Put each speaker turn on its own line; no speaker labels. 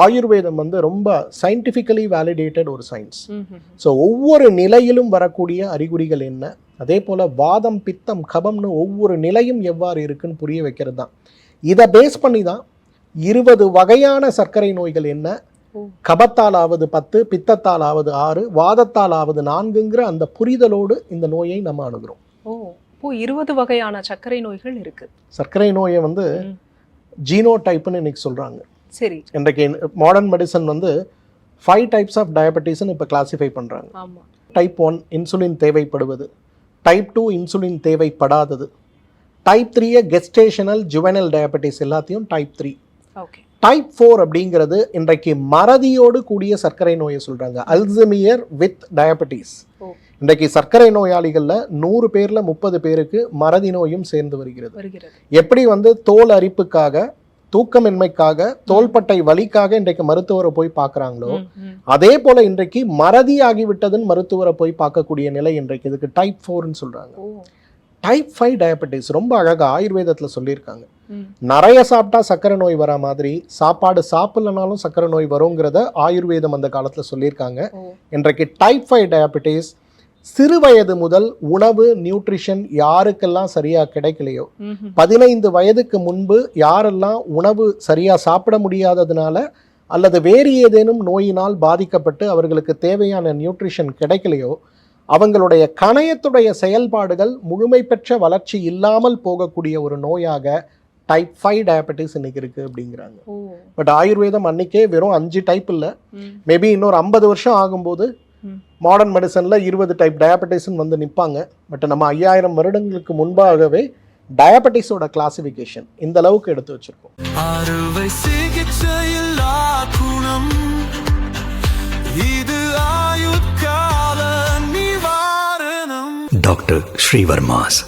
ஆயுர்வேதம் வந்து ரொம்ப சயின்டிஃபிக்கலி வேலிடேட்டட் ஒரு சயின்ஸ். ஸோ ஒவ்வொரு நிலையிலும் வரக்கூடிய அறிகுறிகள் என்ன? அதே போல் வாதம் பித்தம் கபம்னு ஒவ்வொரு நிலையும் எவ்வாறு இருக்குன்னு புரிய வைக்கிறது தான். இதை பேஸ் பண்ணி தான் இருபது வகையான சர்க்கரை நோய்கள் என்ன?
ஓ.
கபத்தால் ஆவது பத்து பித்தத்தால் ஆவது ஆறு வாதத்தால் ஆவது நான்குங்கிற அந்த புரிதலோடு இந்த நோயை நம்ம அணுகிறோம்.
ஓ இருபது வகையான சர்க்கரை நோய்கள் இருக்கு.
சர்க்கரை நோயை வந்து. ஜீனோ டைப்னு இன்னைக்கு சொல்கிறாங்க
சரி.
இன்றைக்கு மாடர்ன் மெடிசன் வந்து ஃபைவ் டைப்ஸ் ஆஃப் டயபெட்டிஸ்னு இப்போ கிளாஸிஃபை பண்ணுறாங்க டைப் ஒன் இன்சுலின் தேவைப்படுவது. டைப் டூ இன்சுலின் தேவைப்படாதது. டைப் த்ரீயை கெஸ்டேஷனல் ஜுவனல் டயபெட்டிஸ் எல்லாத்தையும் type three
okay
type four அப்படிங்கிறது இன்றைக்கு மறதியோடு கூடிய சர்க்கரை நோயை சொல்கிறாங்க அல்சமியர் வித் டயபெட்டிஸ் இன்றைக்கு சர்க்கரை நோயாளிகளில் நூறு பேரில் முப்பது பேருக்கு மறதி நோயும் சேர்ந்து வருகிறது.
வருகிறது.
எப்படி வந்து தோல் அரிப்புக்காக தூக்கமின்மைக்காக தோள்பட்டை வலிக்காக இன்றைக்கு மருத்துவரை போய் பார்க்குறாங்களோ. அதே போல இன்றைக்கு மறதி ஆகிவிட்டதுன்னு மருத்துவரை போய் பார்க்கக்கூடிய நிலை இன்றைக்கு இதுக்கு டைப் ஃபோர்னு சொல்றாங்க. டைப் ஃபைவ் டயபெட்டிஸ் ரொம்ப அழகா ஆயுர்வேதத்துல சொல்லியிருக்காங்க. நிறைய சாப்பிட்டா சக்கரை நோய் வரா மாதிரி சாப்பாடு சாப்பிடலனாலும் சக்கரை நோய் வருங்கிறத ஆயுர்வேதம் அந்த காலத்துல சொல்லியிருக்காங்க. இன்றைக்கு டைப் ஃபைவ் டயபெட்டிஸ் சிறு வயது முதல் உணவு நியூட்ரிஷன் யாருக்கெல்லாம் சரியா கிடைக்கலையோ. பதினைந்து வயதுக்கு முன்பு யாரெல்லாம் உணவு சரியா சாப்பிட முடியாததுனால அல்லது வேறு ஏதேனும் நோயினால் பாதிக்கப்பட்டு அவர்களுக்கு தேவையான நியூட்ரிஷன் கிடைக்கலையோ அவங்களுடைய கணையத்துடைய செயல்பாடுகள் முழுமை பெற்ற வளர்ச்சி இல்லாமல் போகக்கூடிய ஒரு நோயாக டைப் ஃபைவ் டயபெட்டிஸ் இன்னைக்கு இருக்கு அப்படிங்கிறாங்க பட் ஆயுர்வேதம் அன்னைக்கே வெறும் அஞ்சு டைப் இல்லை. மேபி இன்னொரு ஐம்பது வருஷம் ஆகும்போது. மாடர்ன் மெடிசன்ல இருபது டைப் டயபெட்டிஸ்ன்னு வந்து நிற்பாங்க பட் நம்ம ஐயாயிரம் வருடங்களுக்கு முன்பாகவே டயபெட்டிஸோட கிளாசிஃபிகேஷன் இந்த அளவுக்கு எடுத்து வச்சிருக்கோம்.
அறுவை சிகிச்சையில் குணம். இது ஆயுட்கால நிவாரணம்.
Dr. Srivarmas